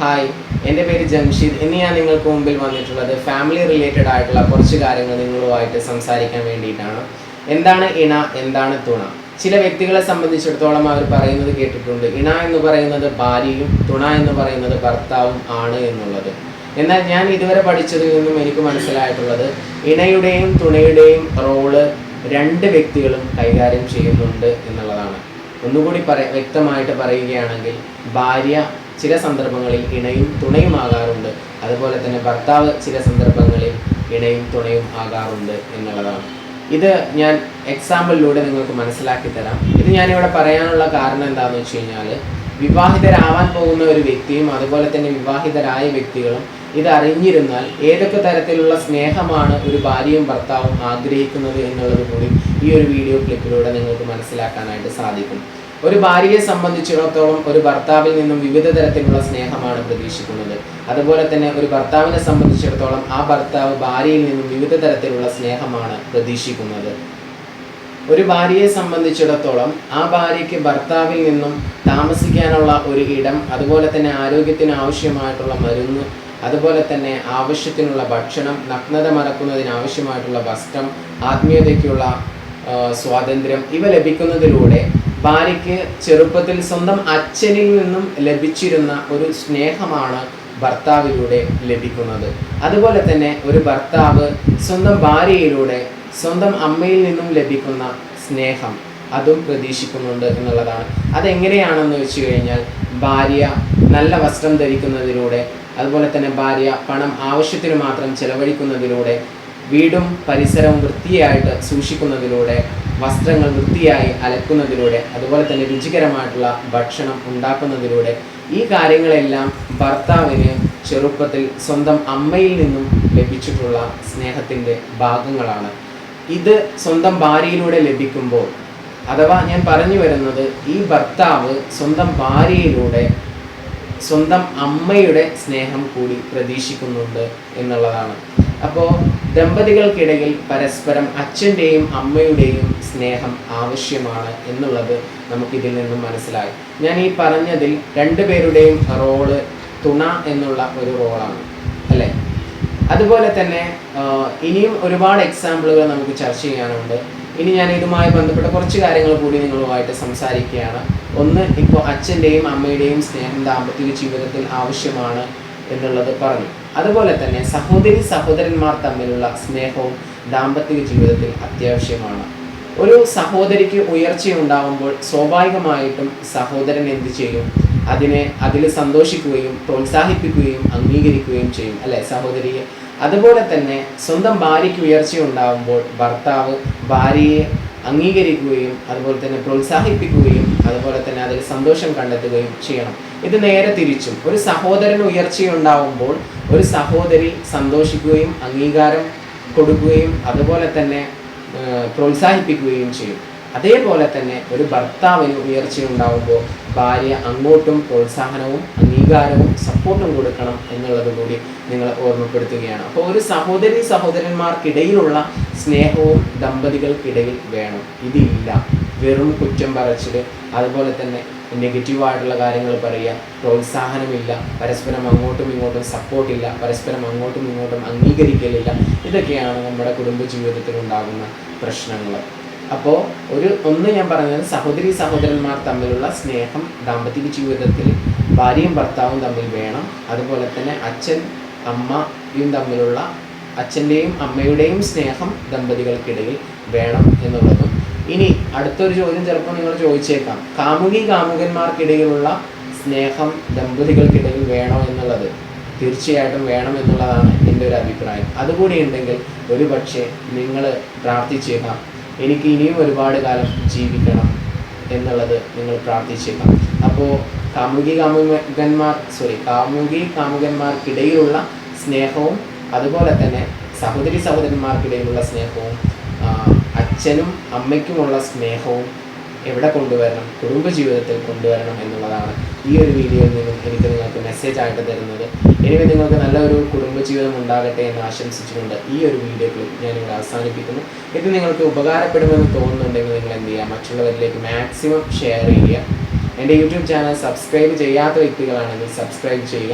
Hi എന്റെ പേര് ജംഷീദ്. ഇന്ന് ഞാൻ നിങ്ങൾക്ക് മുമ്പിൽ വന്നിട്ടുള്ളത് ഫാമിലി റിലേറ്റഡ് ആയിട്ടുള്ള കുറച്ച് കാര്യങ്ങൾ നിങ്ങളുമായിട്ട് സംസാരിക്കാൻ വേണ്ടിയിട്ടാണ്. എന്താണ് ഇണ എന്താണ് തുണ? ചില വ്യക്തികളെ സംബന്ധിച്ചിടത്തോളം അവർ പറയുന്നത് കേട്ടിട്ടുണ്ട്. ഇണ എന്ന് പറയുന്നത് ഭാര്യയും തുണ എന്ന് പറയുന്നത് ഭർത്താവും ആണ് എന്നുള്ളത്. എന്നാൽ ഞാൻ ഇതുവരെ പഠിച്ചതിൽ നിന്നും എനിക്ക് മനസ്സിലായിട്ടുള്ളത് ഇണയുടെയും തുണയുടെയും റോൾ രണ്ട് വ്യക്തികളും കൈകാര്യം ചെയ്യുന്നുണ്ട് എന്നുള്ളതാണ്. ഒന്നുകൂടി പറ വ്യക്തമായിട്ട് പറയുകയാണെങ്കിൽ ഭാര്യ ചില സന്ദർഭങ്ങളിൽ ഇണയും തുണയും ആകാറുണ്ട്. അതുപോലെ തന്നെ ഭർത്താവ് ചില സന്ദർഭങ്ങളിൽ ഇണയും തുണയും ആകാറുണ്ട് എന്നുള്ളതാണ്. ഇത് ഞാൻ എക്സാമ്പിളിലൂടെ നിങ്ങൾക്ക് മനസ്സിലാക്കി തരാം. ഇത് ഞാനിവിടെ പറയാനുള്ള കാരണം എന്താണെന്ന് വെച്ച് കഴിഞ്ഞാൽ വിവാഹിതരാവാൻ പോകുന്ന ഒരു വ്യക്തിയും അതുപോലെ തന്നെ വിവാഹിതരായ വ്യക്തികളും ഇത് അറിഞ്ഞിരുന്നാൽ ഏതൊക്കെ തരത്തിലുള്ള സ്നേഹമാണ് ഒരു ഭാര്യയും ഭർത്താവും ആഗ്രഹിക്കുന്നത് എന്നുള്ളത് കൂടി ഈ ഒരു വീഡിയോ ക്ലിപ്പിലൂടെ നിങ്ങൾക്ക് മനസ്സിലാക്കാനായിട്ട് സാധിക്കും. ഒരു ഭാര്യയെ സംബന്ധിച്ചിടത്തോളം ഒരു ഭർത്താവിൽ നിന്നും വിവിധ തരത്തിലുള്ള സ്നേഹമാണ് പ്രതീക്ഷിക്കുന്നത്. അതുപോലെ തന്നെ ഒരു ഭർത്താവിനെ സംബന്ധിച്ചിടത്തോളം ആ ഭർത്താവ് ഭാര്യയിൽ നിന്നും വിവിധ തരത്തിലുള്ള സ്നേഹമാണ് പ്രതീക്ഷിക്കുന്നത്. ഒരു ഭാര്യയെ സംബന്ധിച്ചിടത്തോളം ആ ഭാര്യയ്ക്ക് ഭർത്താവിൽ നിന്നും താമസിക്കാനുള്ള ഒരു ഇടം അതുപോലെ തന്നെ ആരോഗ്യത്തിന് ആവശ്യമായിട്ടുള്ള മരുന്ന് അതുപോലെ തന്നെ ആവശ്യത്തിനുള്ള ഭക്ഷണം നഗ്നത മറക്കുന്നതിന് ആവശ്യമായിട്ടുള്ള വസ്ത്രം ആത്മീയതയ്ക്കുള്ള സ്വാതന്ത്ര്യം ഇവ ലഭിക്കുന്നതിലൂടെ ഭാര്യയ്ക്ക് ചെറുപ്പത്തിൽ സ്വന്തം അച്ഛനിൽ നിന്നും ലഭിച്ചിരുന്ന ഒരു സ്നേഹമാണ് ഭർത്താവിലൂടെ ലഭിക്കുന്നത്. അതുപോലെ തന്നെ ഒരു ഭർത്താവ് സ്വന്തം ഭാര്യയിലൂടെ സ്വന്തം അമ്മയിൽ നിന്നും ലഭിക്കുന്ന സ്നേഹം അതും പ്രതീക്ഷിക്കുന്നുണ്ട് എന്നുള്ളതാണ്. അതെങ്ങനെയാണെന്ന് വെച്ച് കഴിഞ്ഞാൽ ഭാര്യ നല്ല വസ്ത്രം ധരിക്കുന്നതിലൂടെ അതുപോലെ തന്നെ ഭാര്യ പണം ആവശ്യത്തിന് മാത്രം ചെലവഴിക്കുന്നതിലൂടെ വീടും പരിസരവും വൃത്തിയായിട്ട് സൂക്ഷിക്കുന്നതിലൂടെ വസ്ത്രങ്ങൾ വൃത്തിയായി അലക്കുന്നതിലൂടെ അതുപോലെ തന്നെ രുചികരമായിട്ടുള്ള ഭക്ഷണം ഉണ്ടാക്കുന്നതിലൂടെ ഈ കാര്യങ്ങളെല്ലാം ഭർത്താവിന് ചെറുപ്പത്തിൽ സ്വന്തം അമ്മയിൽ നിന്നും ലഭിച്ചിട്ടുള്ള സ്നേഹത്തിന്റെ ഭാഗങ്ങളാണ്. ഇത് സ്വന്തം ഭാര്യയിലൂടെ ലഭിക്കുമ്പോൾ അഥവാ ഞാൻ പറഞ്ഞു വരുന്നത് ഈ ഭർത്താവ് സ്വന്തം ഭാര്യയിലൂടെ സ്വന്തം അമ്മയുടെ സ്നേഹം കൂടി പ്രതീക്ഷിക്കുന്നുണ്ട് എന്നുള്ളതാണ്. അപ്പോൾ ദമ്പതികൾക്കിടയിൽ പരസ്പരം അച്ഛന്റെയും അമ്മയുടെയും സ്നേഹം ആവശ്യമാണ് എന്നുള്ളത് നമുക്കിതിൽ നിന്നും മനസ്സിലായി. ഞാൻ ഈ പറഞ്ഞതിൽ രണ്ടുപേരുടെയും റോൾ തുണ എന്നുള്ള ഒരു റോളാണ് അല്ലേ? അതുപോലെ തന്നെ ഇനിയും ഒരുപാട് എക്സാമ്പിളുകൾ നമുക്ക് ചർച്ച ചെയ്യാനുണ്ട്. ഇനി ഞാൻ ഇതുമായി ബന്ധപ്പെട്ട കുറച്ച് കാര്യങ്ങൾ കൂടി നിങ്ങളുമായിട്ട് സംസാരിക്കുകയാണ്. ഒന്ന് ഇപ്പോൾ അച്ഛന്റെയും അമ്മയുടെയും സ്നേഹം ദാമ്പത്യ ജീവിതത്തിൽ ആവശ്യമാണ് എന്നുള്ളത് പറഞ്ഞു. അതുപോലെ തന്നെ സഹോദരി സഹോദരന്മാർ തമ്മിലുള്ള സ്നേഹവും ദാമ്പത്യ ജീവിതത്തിൽ അത്യാവശ്യമാണ്. ഒരു സഹോദരിക്ക് ഉയർച്ചയുണ്ടാകുമ്പോൾ സ്വാഭാവികമായിട്ടും സഹോദരൻ എന്ത് ചെയ്യും? അതിനെ അതിൽ സന്തോഷിക്കുകയും പ്രോത്സാഹിപ്പിക്കുകയും അംഗീകരിക്കുകയും ചെയ്യും അല്ലെ സഹോദരിയെ? അതുപോലെ തന്നെ സ്വന്തം ഭാര്യയ്ക്ക് ഉയർച്ചയുണ്ടാകുമ്പോൾ ഭർത്താവ് ഭാര്യയെ അംഗീകരിക്കുകയും അതുപോലെ തന്നെ പ്രോത്സാഹിപ്പിക്കുകയും അതുപോലെ തന്നെ അതിൽ സന്തോഷം കണ്ടെത്തുകയും ചെയ്യണം. ഇത് നേരെ തിരിച്ചും ഒരു സഹോദരന് ഉയർച്ചയുണ്ടാവുമ്പോൾ ഒരു സഹോദരി സന്തോഷിക്കുകയും അംഗീകാരം കൊടുക്കുകയും അതുപോലെ തന്നെ പ്രോത്സാഹിപ്പിക്കുകയും ചെയ്യും. അതേപോലെ തന്നെ ഒരു ഭർത്താവിന് ഉയർച്ചയുണ്ടാവുമ്പോൾ ഭാര്യ അങ്ങോട്ടും പ്രോത്സാഹനവും അംഗീകാരവും സപ്പോർട്ടും കൊടുക്കണം എന്നുള്ളത് കൂടി നിങ്ങൾ ഓർമ്മപ്പെടുത്തുകയാണ്. അപ്പോൾ ഒരു സഹോദരി സഹോദരന്മാർക്കിടയിലുള്ള സ്നേഹവും ദമ്പതികൾക്കിടയിൽ വേണം. ഇതില്ല. വെറും കുറ്റം പറച്ചിൽ അതുപോലെ തന്നെ നെഗറ്റീവായിട്ടുള്ള കാര്യങ്ങൾ പറയുക പ്രോത്സാഹനമില്ല പരസ്പരം അങ്ങോട്ടും ഇങ്ങോട്ടും സപ്പോർട്ടില്ല പരസ്പരം അങ്ങോട്ടും ഇങ്ങോട്ടും അംഗീകരിക്കലില്ല. ഇതൊക്കെയാണ് നമ്മുടെ കുടുംബ ജീവിതത്തിൽ ഉണ്ടാകുന്ന പ്രശ്നങ്ങൾ. അപ്പോൾ ഒരു ഒന്ന് ഞാൻ പറഞ്ഞത് സഹോദരി സഹോദരന്മാർ തമ്മിലുള്ള സ്നേഹം ദാമ്പത്തിക ജീവിതത്തിൽ ഭാര്യയും ഭർത്താവും തമ്മിൽ വേണം. അതുപോലെ തന്നെ അച്ഛൻ അമ്മയും തമ്മിലുള്ള അച്ഛന്റെയും അമ്മയുടെയും സ്നേഹം ദമ്പതികൾക്കിടയിൽ വേണം എന്നുള്ളതും. ഇനി അടുത്തൊരു ചോദ്യം ചിലപ്പോൾ നിങ്ങൾ ചോദിച്ചേക്കാം. കാമുകി കാമുകന്മാർക്കിടയിലുള്ള സ്നേഹം ദമ്പതികൾക്കിടയിൽ വേണോ എന്നുള്ളത്? തീർച്ചയായിട്ടും വേണം എന്നുള്ളതാണ് എന്റെ ഒരു അഭിപ്രായം. അതുകൂടി ഉണ്ടെങ്കിൽ ഒരു പക്ഷേ നിങ്ങൾ പ്രാർത്ഥിച്ചേക്കാം. എനിക്ക് ഇനിയും ഒരുപാട് കാലം ജീവിക്കണം എന്നുള്ളത് നിങ്ങൾ പ്രാർത്ഥിച്ചേക്കാം. അപ്പോൾ കാമുകി കാമുകന്മാർ സോറി കാമുകി കാമുകന്മാർക്കിടയിലുള്ള സ്നേഹവും അതുപോലെ തന്നെ സഹോദരി സഹോദരന്മാർക്കിടയിലുള്ള സ്നേഹവും അച്ഛനും അമ്മയ്ക്കുമുള്ള സ്നേഹവും എവിടെ കൊണ്ടുവരണം കുടുംബ കുടുംബജീവിതത്തിൽ കൊണ്ടുവരണം എന്നുള്ളതാണ് ഈ ഒരു വീഡിയോയിൽ നിന്നും എനിക്ക് നിങ്ങൾക്ക് മെസ്സേജ് ആയിട്ട് തരുന്നത്. എനിവേ നിങ്ങൾക്ക് നല്ലൊരു കുടുംബ ജീവിതം ഉണ്ടാകട്ടെ എന്ന് ആശംസിച്ചുകൊണ്ട് ഈ ഒരു വീഡിയോ ക്ലിപ്പ് ഞാനിവിടെ അവസാനിപ്പിക്കുന്നു. ഇത് നിങ്ങൾക്ക് ഉപകാരപ്പെടുമെന്ന് തോന്നുന്നുണ്ടെങ്കിൽ നിങ്ങൾ എന്ത് ചെയ്യുക മറ്റുള്ളവരിലേക്ക് മാക്സിമം ഷെയർ ചെയ്യുക. എന്റെ യൂട്യൂബ് ചാനൽ സബ്സ്ക്രൈബ് ചെയ്യാത്ത വ്യക്തികളാണെങ്കിൽ സബ്സ്ക്രൈബ് ചെയ്യുക.